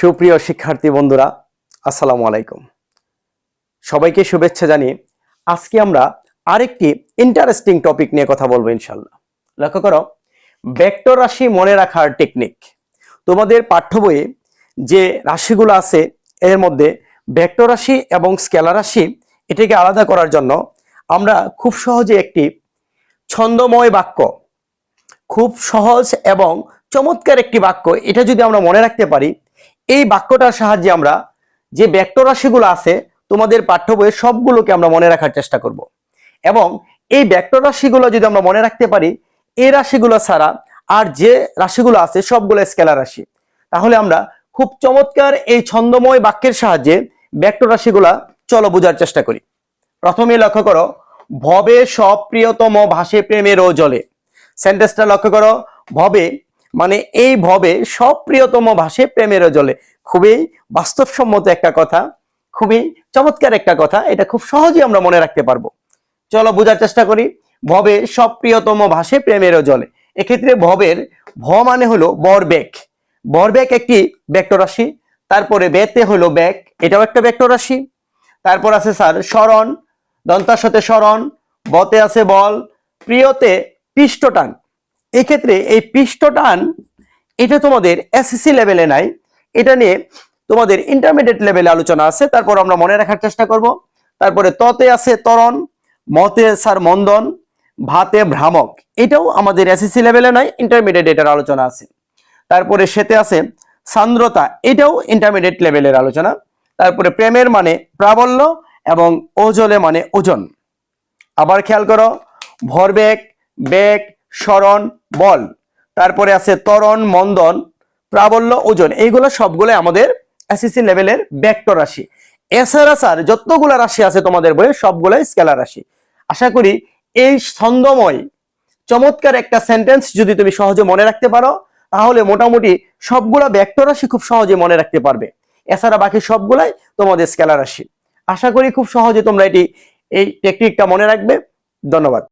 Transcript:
সুপ্রিয় শিক্ষার্থী বন্ধুরা, আসসালামু আলাইকুম। সবাইকে শুভেচ্ছা জানিয়ে আজকে আমরা আরেকটি ইন্টারেস্টিং টপিক নিয়ে কথা বলব ইনশাল্লাহ লক্ষ্য করো ভেক্টর রাশি মনে রাখার টেকনিক তোমাদের পাঠ্য বইয়ে যে রাশিগুলো আছে, এর মধ্যে ভেক্টর রাশি এবং স্কেলার রাশি এটাকে আলাদা করার জন্য আমরা খুব সহজে একটি ছন্দময় বাক্য, খুব সহজ এবং চমৎকার একটি বাক্য, এটা যদি আমরা মনে রাখতে পারি এই বাক্যটার সাহায্যে আমরা যে রাশিগুলো আছে, তোমাদের পাঠ্য বইয়ের সবগুলোকে আমরা মনে রাখার চেষ্টা করব। এবং এই রাশিগুলো যদি আমরা মনে রাখতে পারি এই রাশিগুলো ছাড়া আর যে রাশিগুলো আছে, সবগুলো স্কেলার রাশি। তাহলে আমরা খুব চমৎকার এই ছন্দময় বাক্যের সাহায্যে রাশিগুলা চলো বোঝার চেষ্টা করি। প্রথমে লক্ষ্য করো, ভবে সব প্রিয়তম ভাসে প্রেমেরও জলে। সেন্টেন্সটা লক্ষ্য করো, ভবে মানে এই ভবে সব প্রিয়তম ভাসে প্রেমেরও জলে। খুবই বাস্তবসম্মত একটা কথা, খুবই চমৎকার একটা কথা, এটা খুব সহজেই আমরা মনে রাখতে পারব। চলো বোঝার চেষ্টা করি, ভবে সব প্রিয়তম ভাসে প্রেমেরও জলে। এক্ষেত্রে ভবের ভ মানে হলো বরবেগ। বরবেগ একটি ভেক্টর রাশি, তারপরে বেতে হলো ব্যাগ এটাও একটা ভেক্টর রাশি। তারপর আছে স্যার স্মরণ দন্তার সাথে স্মরণ, বতে আছে বল, প্রিয়তে পৃষ্ঠটান। এক্ষেত্রে এই পৃষ্ঠটান এটা তোমাদের এসএসসি লেভেলে নাই, এটা নিয়ে তোমাদের ইন্টারমিডিয়েট লেভেলে আলোচনা আছে, তারপর আমরা মনে রাখার চেষ্টা করব। তারপরে ততে আছে তরণ মতে স্যার মন্দন, ভাতে ভ্রামক, এটাও আমাদের এসএসসি লেভেলে নাই ইন্টারমিডিয়েট এটার আলোচনা আছে। তারপরে সেতে আছে সান্দ্রতা, এটাও ইন্টারমিডিয়েট লেভেলের আলোচনা। তারপরে প্রেমের মানে প্রাবল্য এবং ওজলে মানে ওজন। আবার খেয়াল করো, ভরবেগ, বেগ স্মরণ বল। তারপরে আছে ত্বরণ, মন্দন, প্রাবল্য, ওজন। এইগুলো সবগুলো আমাদের এসএসসি লেভেলের ভেক্টর রাশি। এছাড়া স্যার যতগুলো রাশি আছে তোমাদের বইয়ে সবগুলোই স্কেলার রাশি। আশা করি এই ছন্দময়, চমৎকার একটা সেন্টেন্স যদি তুমি সহজে মনে রাখতে পারো, তাহলে মোটামুটি সবগুলা ভেক্টর রাশি খুব সহজে মনে রাখতে পারবে। এছাড়া বাকি সবগুলাই তোমাদের স্কেলার রাশি। আশা করি খুব সহজে তোমরা এটি, এই টেকনিকটা মনে রাখবে। ধন্যবাদ।